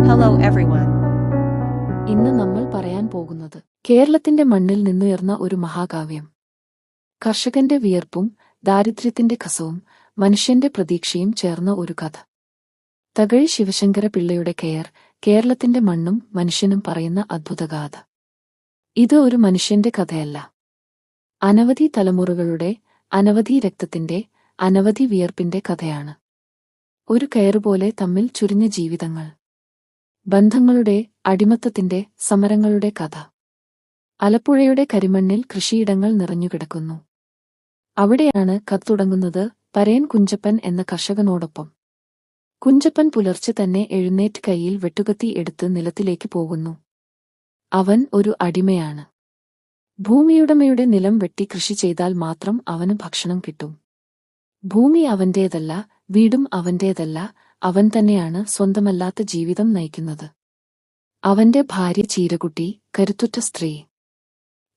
Hello everyone. ഇന്ന് നമ്മൾ പറയാൻ പോകുന്നത് കേരളത്തിന്റെ മണ്ണിൽ നിന്നുയർന്ന ഒരു മഹാകാവ്യം. കർഷകന്റെ വിയർപ്പും ദാരിദ്ര്യത്തിന്റെ കസവും മനുഷ്യന്റെ പ്രതീക്ഷയും ചേർന്ന ഒരു കഥ. തകഴി ശിവശങ്കര പിള്ളയുടെ കെയർ കേരളത്തിന്റെ മണ്ണും മനുഷ്യനും പറയുന്ന അദ്ഭുതഗാഥ ഇത് ഒരു മനുഷ്യന്റെ കഥയല്ല. അനവധി തലമുറകളുടെ അനവധി രക്തത്തിന്റെ അനവധി വിയർപ്പിന്റെ കഥയാണ്. ഒരു കയറുപോലെ തമ്മിൽ ചുരിഞ്ഞ ജീവിതങ്ങൾ. ബന്ധങ്ങളുടെ അടിമത്തത്തിന്റെ സമരങ്ങളുടെ കഥ. ആലപ്പുഴയുടെ കരിമണ്ണിൽ കൃഷിയിടങ്ങൾ നിറഞ്ഞുകിടക്കുന്നു. അവിടെയാണ് കത്ത് തുടങ്ങുന്നത് പരയൻ കുഞ്ചപ്പൻ എന്ന കർഷകനോടൊപ്പം. കുഞ്ചപ്പൻ പുലർച്ചെ തന്നെ എഴുന്നേറ്റ് കൈയിൽ വെട്ടുകത്തി എടുത്ത് നിലത്തിലേക്ക് പോകുന്നു. അവൻ ഒരു അടിമയാണ്. ഭൂമിയുടമയുടെ നിലം വെട്ടി കൃഷി ചെയ്താൽ മാത്രം അവന് ഭക്ഷണം കിട്ടും. ഭൂമി അവന്റേതല്ല വീടും അവന്റേതല്ല അവൻ തന്നെയാണ് സ്വന്തമല്ലാത്ത ജീവിതം നയിക്കുന്നത്. അവന്റെ ഭാര്യ ചീരകുട്ടി കരുത്തുറ്റ സ്ത്രീ.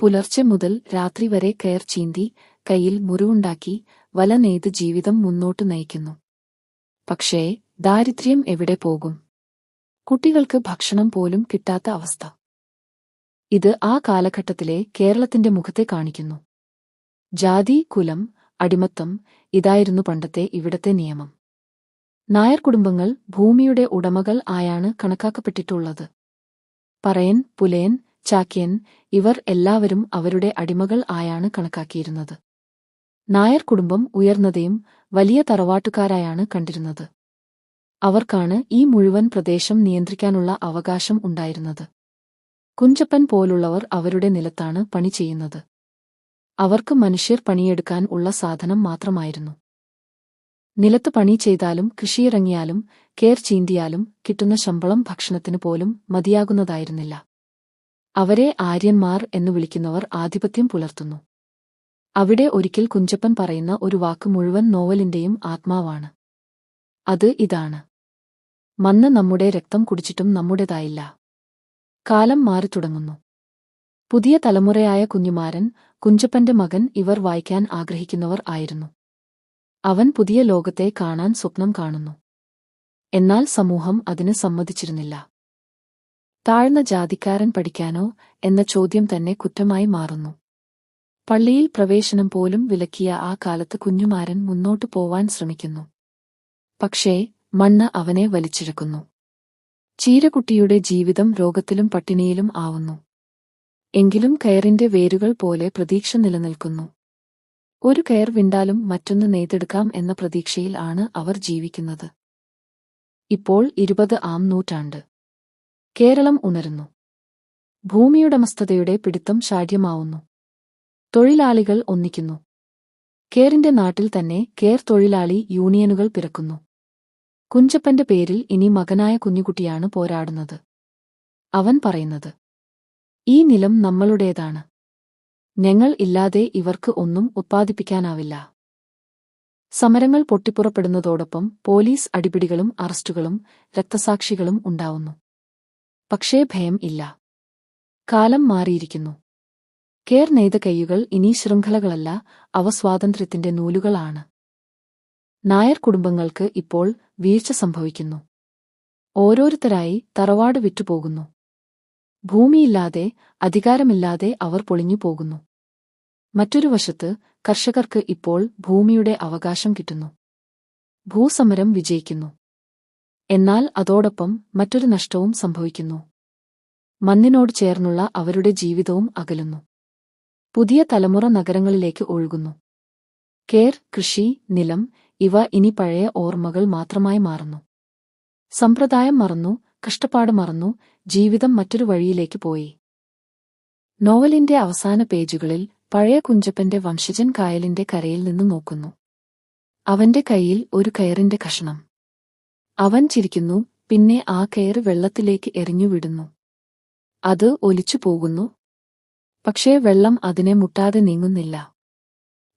പുലർച്ചെ മുതൽ രാത്രി വരെ കയർ ചീന്തി കയ്യിൽ മുറിവുണ്ടാക്കി വല നെയ്ത് ജീവിതം മുന്നോട്ട് നയിക്കുന്നു. പക്ഷേ ദാരിദ്ര്യം എവിടെ പോകും? കുട്ടികൾക്ക് ഭക്ഷണം പോലും കിട്ടാത്ത അവസ്ഥ. ഇത് ആ കാലഘട്ടത്തിലെ കേരളത്തിന്റെ മുഖത്തെ കാണിക്കുന്നു. ജാതി കുലം അടിമത്തം ഇതായിരുന്നു പണ്ടത്തെ ഇവിടത്തെ നിയമം. നായർ കുടുംബങ്ങൾ ഭൂമിയുടെ ഉടമകൾ ആയാണ് കണക്കാക്കപ്പെട്ടിട്ടുള്ളത്. പറയൻ പുലയൻ ചാക്യൻ ഇവർ എല്ലാവരും അവരുടെ അടിമകൾ ആയാണ് കണക്കാക്കിയിരുന്നത്. നായർ കുടുംബം ഉയർന്നതയും വലിയ തറവാട്ടുകാരായാണ് കണ്ടിരുന്നത്. അവർക്കാണ് ഈ മുഴുവൻ പ്രദേശം നിയന്ത്രിക്കാനുള്ള അവകാശം ഉണ്ടായിരുന്നത്. കുഞ്ചപ്പൻ പോലുള്ളവർ അവരുടെ നിലത്താണ് പണി ചെയ്യുന്നത്. അവർക്ക് മനുഷ്യർ പണിയെടുക്കാൻ ഉള്ള സാധനം മാത്രമായിരുന്നു. നിലത്ത് പണി ചെയ്താലും കൃഷിയിറങ്ങിയാലും കേർ ചീന്തിയാലും കിട്ടുന്ന ശമ്പളം ഭക്ഷണത്തിനു പോലും മതിയാകുന്നതായിരുന്നില്ല. അവരെ ആര്യന്മാർ എന്നു വിളിക്കുന്നവർ ആധിപത്യം പുലർത്തുന്നു. അവിടെ ഒരിക്കൽ കുഞ്ചപ്പൻ പറയുന്ന ഒരു വാക്ക് മുഴുവൻ നോവലിന്റെയും ആത്മാവാണ്. അത് ഇതാണ്. മന്ന് നമ്മുടെ രക്തം കുടിച്ചിട്ടും നമ്മുടേതായില്ല. കാലം മാറി തുടങ്ങുന്നു. പുതിയ തലമുറയായ കുഞ്ഞുമാരൻ കുഞ്ചപ്പന്റെ മകൻ ഇവർ വായിക്കാൻ ആഗ്രഹിക്കുന്നവർ ആയിരുന്നു. അവൻ പുതിയ ലോകത്തെ കാണാൻ സ്വപ്നം കാണുന്നു. എന്നാൽ സമൂഹം അതിന് സമ്മതിച്ചിരുന്നില്ല. താഴ്ന്ന ജാതിക്കാരൻ പഠിക്കാനോ എന്ന ചോദ്യം തന്നെ കുറ്റമായി മാറുന്നു. പള്ളിയിൽ പ്രവേശനം പോലും വിലക്കിയ ആ കാലത്ത് കുഞ്ഞുമാരൻ മുന്നോട്ടു പോവാൻ ശ്രമിക്കുന്നു. പക്ഷേ മണ്ണ് അവനെ വലിച്ചിഴക്കുന്നു. ചീരകുട്ടിയുടെ ജീവിതം രോഗത്തിലും പട്ടിണിയിലും ആവുന്നു. എങ്കിലും കയറിന്റെ വേരുകൾ പോലെ പ്രതീക്ഷ നിലനിൽക്കുന്നു. ഒരു കയർ വിണ്ടാലും മറ്റൊന്ന് നെയ്തെടുക്കാം എന്ന പ്രതീക്ഷയിൽ ആണ് അവർ ജീവിക്കുന്നത്. ഇപ്പോൾ ഇരുപത് ആം നൂറ്റാണ്ട്. കേരളം ഉണരുന്നു. ഭൂമിയുടമസ്ഥതയുടെ പിടുത്തം ശാഠ്യമാവുന്നു. തൊഴിലാളികൾ ഒന്നിക്കുന്നു. കേറിന്റെ നാട്ടിൽ തന്നെ കേർ തൊഴിലാളി യൂണിയനുകൾ പിറക്കുന്നു. കുഞ്ചപ്പന്റെ പേരിൽ ഇനി മകനായ കുഞ്ഞുകുട്ടിയാണ് പോരാടുന്നത്. അവൻ പറയുന്നത് ഈ നിലം നമ്മളുടേതാണ്. ഞങ്ങൾ ഇല്ലാതെ ഇവർക്ക് ഒന്നും ഉത്പാദിപ്പിക്കാനാവില്ല. സമരങ്ങൾ പൊട്ടിപ്പുറപ്പെടുന്നതോടൊപ്പം പോലീസ് അടിപിടികളും അറസ്റ്റുകളും രക്തസാക്ഷികളും ഉണ്ടാവുന്നു. പക്ഷേ ഭയം ഇല്ല. കാലം മാറിയിരിക്കുന്നു. കേർ നെയ്ത കൈയുകൾ ഇനി ശൃംഖലകളല്ല അവ സ്വാതന്ത്ര്യത്തിന്റെ നൂലുകളാണ്. നായർ കുടുംബങ്ങൾക്ക് ഇപ്പോൾ വീഴ്ച സംഭവിക്കുന്നു. ഓരോരുത്തരായി തറവാട് വിറ്റുപോകുന്നു. ഭൂമിയില്ലാതെ അധികാരമില്ലാതെ അവർ പൊളിഞ്ഞുപോകുന്നു മറ്റൊരു വശത്ത് കർഷകർക്ക് ഇപ്പോൾ ഭൂമിയുടെ അവകാശം കിട്ടുന്നു. ഭൂസമരം വിജയിക്കുന്നു. എന്നാൽ അതോടൊപ്പം മറ്റൊരു നഷ്ടവും സംഭവിക്കുന്നു. മണ്ണിനോട് ചേർന്നുള്ള അവരുടെ ജീവിതവും അകലുന്നു. പുതിയ തലമുറ നഗരങ്ങളിലേക്ക് ഒഴുകുന്നു. കേർ കൃഷി നിലം ഇവ ഇനി പഴയ ഓർമ്മകൾ മാത്രമായി മാറുന്നു. സമ്പ്രദായം മറന്നു കഷ്ടപ്പാട് മറന്നു ജീവിതം മറ്റൊരു വഴിയിലേക്ക് പോയി. നോവലിന്റെ അവസാന പേജുകളിൽ പഴയ കുഞ്ചപ്പന്റെ വംശജൻ കായലിന്റെ കരയിൽ നിന്ന് നോക്കുന്നു. അവന്റെ കയ്യിൽ ഒരു കയറിന്റെ കഷണം. അവൻ ചിരിക്കുന്നു പിന്നെ ആ കയർ വെള്ളത്തിലേക്ക് എറിഞ്ഞുവിടുന്നു അത് ഒലിച്ചു പോകുന്നു. പക്ഷേ വെള്ളം അതിനെ മുട്ടാതെ നീങ്ങുന്നില്ല.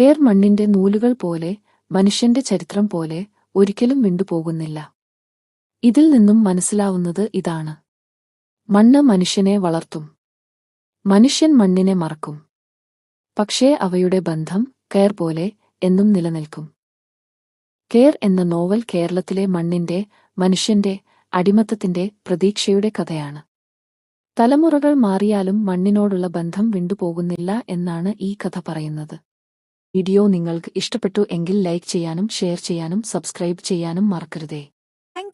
കേർ മണ്ണിന്റെ നൂലുകൾ പോലെ മനുഷ്യന്റെ ചരിത്രം പോലെ ഒരിക്കലും വിണ്ടുപോകുന്നില്ല. ഇതിൽ നിന്നും മനസ്സിലാവുന്നത് ഇതാണ്. മണ്ണ് മനുഷ്യനെ വളർത്തും. മനുഷ്യൻ മണ്ണിനെ മറക്കും. പക്ഷേ അവയുടെ ബന്ധം കെയർ പോലെ എന്നും നിലനിൽക്കും. കെയർ എന്ന നോവൽ കേരളത്തിലെ മണ്ണിന്റെ മനുഷ്യന്റെ അടിമത്തത്തിന്റെ പ്രതീക്ഷയുടെ കഥയാണ്. തലമുറകൾ മാറിയാലും മണ്ണിനോടുള്ള ബന്ധം വിണ്ടുപോകുന്നില്ല എന്നാണ് ഈ കഥ പറയുന്നത്. വീഡിയോ നിങ്ങൾക്ക് ഇഷ്ടപ്പെട്ടു എങ്കിൽ ലൈക്ക് ചെയ്യാനും ഷെയർ ചെയ്യാനും സബ്സ്ക്രൈബ് ചെയ്യാനും മറക്കരുതേ.